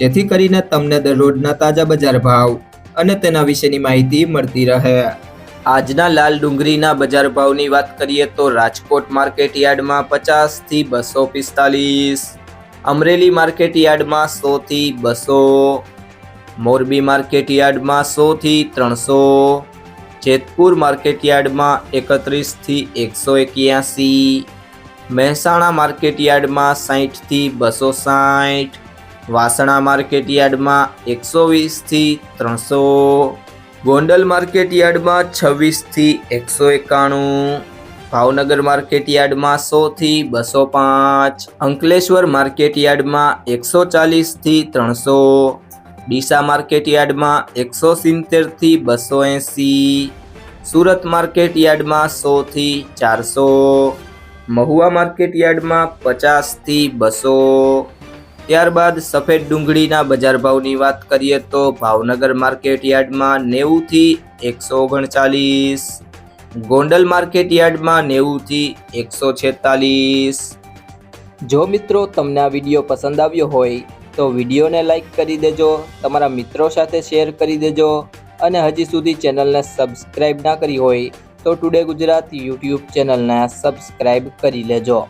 જેથી કરીને તમને દરરોજના તાજા બજાર ભાવ અને તેના વિશેની માહિતી મળતી રહે. આજના લાલ ડુંગળીના બજાર ભાવની વાત કરીએ તો રાજકોટ માર્કેટ યાર્ડમાં પચાસથી બસો પિસ્તાલીસ. અમરેલી માર્કેટ યાર્ડમાં સોથી બસો. મોરબી માર્કેટ યાર્ડમાં સોથી ત્રણસો. જેતપુર માર્કેટ યાર્ડમાં એકત્રીસથી એકસો એક્યાસી. મહેસાણા માર્કેટ યાર્ડમાં સાહીઠથી બસો સાઠ વાસણા માર્કેટ યાર્ડમાં એકસો વીસથી ત્રણસો. ગોંડલ માર્કેટ યાર્ડમાં છવ્વીસથી એકસો એકાણું. ભાવનગર માર્કેટ યાર્ડમાં સોથી બસો પાંચ. અંકલેશ્વર માર્કેટ યાર્ડમાં એકસો ચાલીસથી ત્રણસો. ડીસા માર્કેટ યાર્ડમાં એકસો સિત્તેરથી બસો એંસી. સુરત માર્કેટ યાર્ડમાં સોથી ચારસો. મહુવા માર્કેટ યાર્ડમાં પચાસથી બસો. ત્યારબાદ સફેદ ડુંગળીના બજાર ભાવની વાત કરીએ તો ભાવનગર માર્કેટ યાર્ડમાં નેવુંથી એકસો ઓગણચાલીસ ગોંડલ માર્કેટ યાર્ડમાં નેવુંથી એકસો છેતાલીસ જો મિત્રો તમને આ વીડિયો પસંદ આવ્યો હોય, તો વિડીયોને લાઇક કરી દેજો, તમારા મિત્રો સાથે શેર કરી દેજો, અને હજી સુધી ચેનલને સબસ્ક્રાઈબ ના કરી હોય, તો ટુડે ગુજરાત યુટ્યુબ ચેનલને સબસ્ક્રાઈબ કરી લેજો.